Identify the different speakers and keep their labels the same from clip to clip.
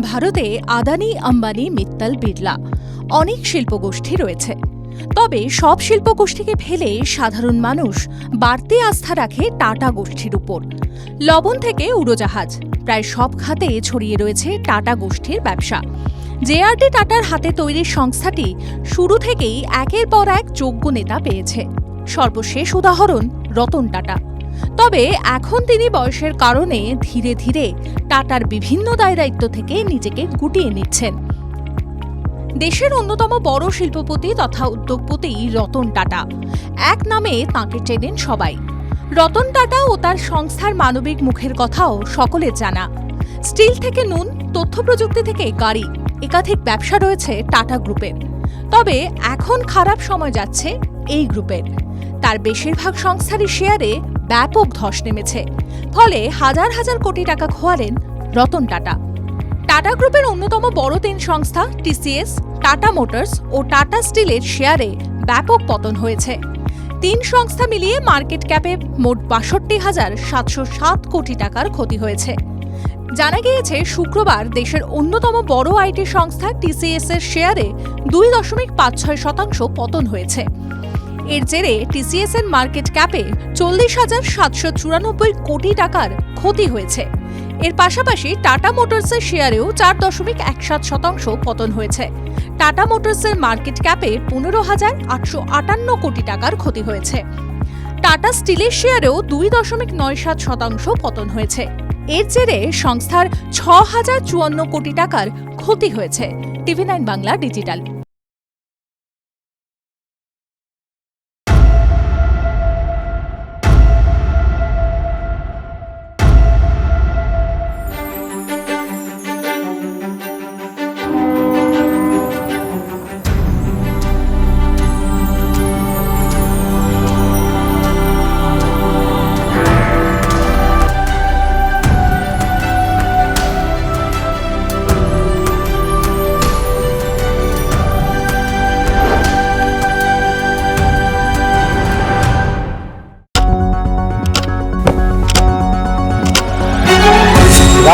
Speaker 1: ভারতে আদানি, আম্বানি, মিত্তাল, বিড়লা অনেক শিল্পগোষ্ঠী রয়েছে। তবে সব শিল্পগোষ্ঠীকে ফেলে সাধারণ মানুষ বাড়তি আস্থা রাখে টাটা গোষ্ঠীর উপর। লবণ থেকে উড়োজাহাজ, প্রায় সব খাতে ছড়িয়ে রয়েছে টাটা গোষ্ঠীর ব্যবসা। জেআরডি টাটার হাতে তৈরি সংস্থাটি শুরু থেকেই একের পর এক যোগ্য নেতা পেয়েছে। সর্বশেষ উদাহরণ রতন টাটা। তবে এখন তিনি বয়সের কারণে ধীরে ধীরে টাটার বিভিন্ন দায় দায়িত্ব থেকে নিজেকে গুটিয়ে নিচ্ছেন। দেশের অন্যতম বড় শিল্পপতি তথা উদ্যোগপতি রতন টাটা। এক নামে তাঁকে চেনেন সবাই। রতন টাটা ও তার সংস্থার মানবিক মুখের কথাও সকলের জানা। স্টিল থেকে নুন, তথ্য প্রযুক্তি থেকে গাড়ি, একাধিক ব্যবসা রয়েছে টাটা গ্রুপের তবে এখন খারাপ সময় যাচ্ছে এই গ্রুপের। তার বেশিরভাগ সংস্থারই শেয়ারে ব্যাপক ধস নেমেছে, ফলে হাজার হাজার কোটি টাকা খোয়ালেন রতন টাটা। টাটা গ্রুপের অন্যতম বড় তিন সংস্থা, টিসিএস, টাটা মোটরস ও টাটা স্টিলের শেয়ারে ব্যাপক পতন হয়েছে। তিন সংস্থা মিলিয়ে মার্কেট ক্যাপে মোট বাষট্টি হাজার সাতশো সাত কোটি টাকার ক্ষতি হয়েছে। জানা গিয়েছে, শুক্রবার দেশের অন্যতম বড় আইটি সংস্থা টিসিএস এর শেয়ারে দুই দশমিক পাঁচ ছয় শতাংশ পতন হয়েছে। এর জেরে টিসিএস এর মার্কেট ক্যাপে চল্লিশ হাজার সাতশো চুরানব্বই কোটি টাকার ক্ষতি হয়েছে। এর পাশাপাশি টাটা মোটরসের শেয়ারেও চার দশমিক এক সাত শতাংশ পতন হয়েছে। টাটা মোটরসের মার্কেট ক্যাপে পনেরো হাজার আটশো আটান্ন কোটি টাকার ক্ষতি হয়েছে। টাটা স্টিলের শেয়ারেও দুই দশমিক নয় সাত শতাংশ পতন হয়েছে। এর জেরে সংস্থার ছ হাজার চুয়ান্ন কোটি টাকার ক্ষতি হয়েছে। TV nine Bangla digital.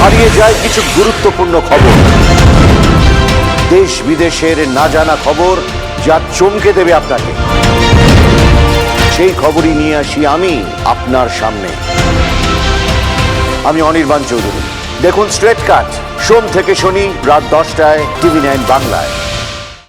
Speaker 2: হারিয়ে যায় কিছু গুরুত্বপূর্ণ খবর। দেশ বিদেশের না জানা খবর যা চমকে দেবে আপনাকে। সেই খবরই নিয়ে আসি আমি আপনার সামনে। আমি অনির্বাণ চৌধুরী। দেখুন স্ট্রেট কাট। সোম থেকে শনি রাত দশটায় টিভি নাইন বাংলায়।